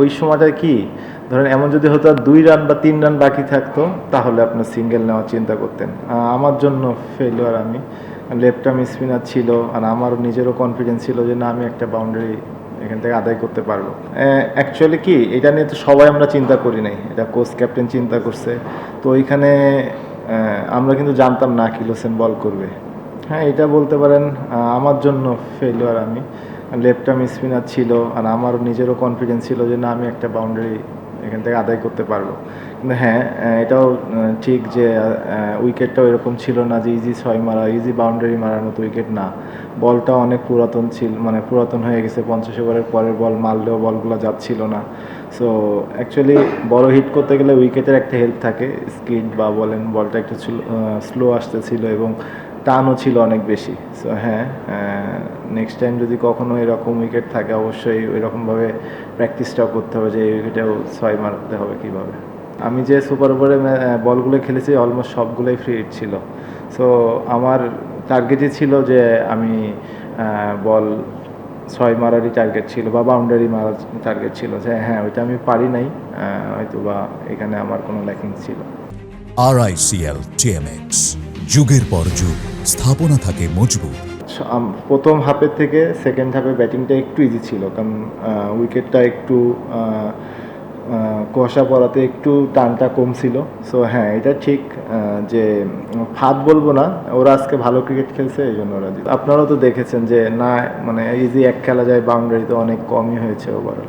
ওই সময়টায় কি? ধরেন এমন যদি হতো দুই রান বা তিন রান বাকি থাকতো, তাহলে আপনার সিঙ্গেল নেওয়ার চিন্তা করতেন। আমার জন্য ফেলিওর আমি। লেফট আর্ম স্পিনার ছিল, আর আমারও নিজেরও কনফিডেন্স ছিল যে না, আমি একটা বাউন্ডারি এখান থেকে আদায় করতে পারব। অ্যাকচুয়ালি কি, এটা নিয়ে তো সবাই আমরা চিন্তা করি নাই। এটা কোচ ক্যাপ্টেন চিন্তা করছে। তো ওইখানে আমরা কিন্তু জানতাম না কিলো সেন বল করবে। হ্যাঁ এটা বলতে পারেন আমার জন্য ফেলিওর আমি। লেফট আর্ম স্পিনার ছিল আর আমারও নিজেরও কনফিডেন্স ছিল যে না, আমি একটা বাউন্ডারি এখান থেকে আদায় করতে পারব। কিন্তু হ্যাঁ এটাও ঠিক যে উইকেটটাও এরকম ছিল না যে ইজি ছয় মারা ইজি বাউন্ডারি মারার মতো উইকেট না। বলটা অনেক পুরাতন ছিল মানে পুরাতন হয়ে গেছে, পঞ্চাশ ওভারের পরের বল মারলেও বলগুলো যাচ্ছিল না। সো অ্যাকচুয়ালি বড় হিট করতে গেলে উইকেটের একটা হেল্প থাকে স্কিড বা বলেন, বলটা একটু স্লো আসতেছিল এবং টানও ছিল অনেক বেশি। সো হ্যাঁ নেক্সট টাইম যদি কখনো এরকম উইকেট থাকে, অবশ্যই ওইরকমভাবে প্র্যাকটিসটাও করতে হবে যে, এই উইকেটেও ছয় মারতে হবে কীভাবে। আমি যে সুপার ওভারে বলগুলো খেলেছি অলমোস্ট সবগুলোই ফ্রি হিট ছিল। সো আমার টার্গেটই ছিল যে, আমি বল ছয় মারারই টার্গেট ছিল, বা বাউন্ডারি মারার টার্গেট ছিল। যে হ্যাঁ ওইটা আমি পারি নাই হয়তো বা এখানে আমার কোনো ল্যাকিং ছিল। আরআইসিএল টিএমএক্স যুগের পর যুগ, স্থাপনা থাকে মজবুত। প্রথম হাফের থেকে সেকেন্ড হাফে ব্যাটিংটা একটু ইজি ছিল, কারণ উইকেটটা একটু কুয়াশা পড়াতে একটু টানটা কম ছিল। সো হ্যাঁ এটা ঠিক যে, ফাঁদ বলব না, ওরা আজকে ভালো ক্রিকেট খেলছে, এই জন্য ওরা। আপনারাও তো দেখেছেন যে, না মানে ইজি এক খেলা যায় বাউন্ডারিতে অনেক কমই হয়েছে ওভারঅল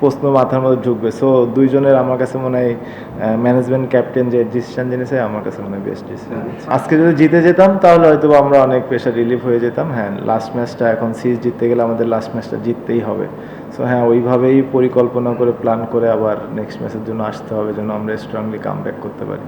প্রশ্ন মাথার মধ্যে ঢুকবে। সো দুইজনের আমার কাছে মনে হয় ম্যানেজমেন্ট ক্যাপ্টেন যে ডিসিশন জেনেছে আমার কাছে মনে হয় বেস্ট ডিসিশন আজকে যদি জিতে যেতাম তাহলে হয়তো আমরা অনেক প্রেশার রিলিফ হয়ে যেতাম। হ্যাঁ লাস্ট ম্যাচটা এখন সিরিজ জিততে গেলে আমাদের লাস্ট ম্যাচটা জিততেই হবে। সো হ্যাঁ ওইভাবেই পরিকল্পনা করে প্ল্যান করে আবার নেক্সট ম্যাচের জন্য আসতে হবে যেন আমরা স্ট্রংলি কাম করতে পারি।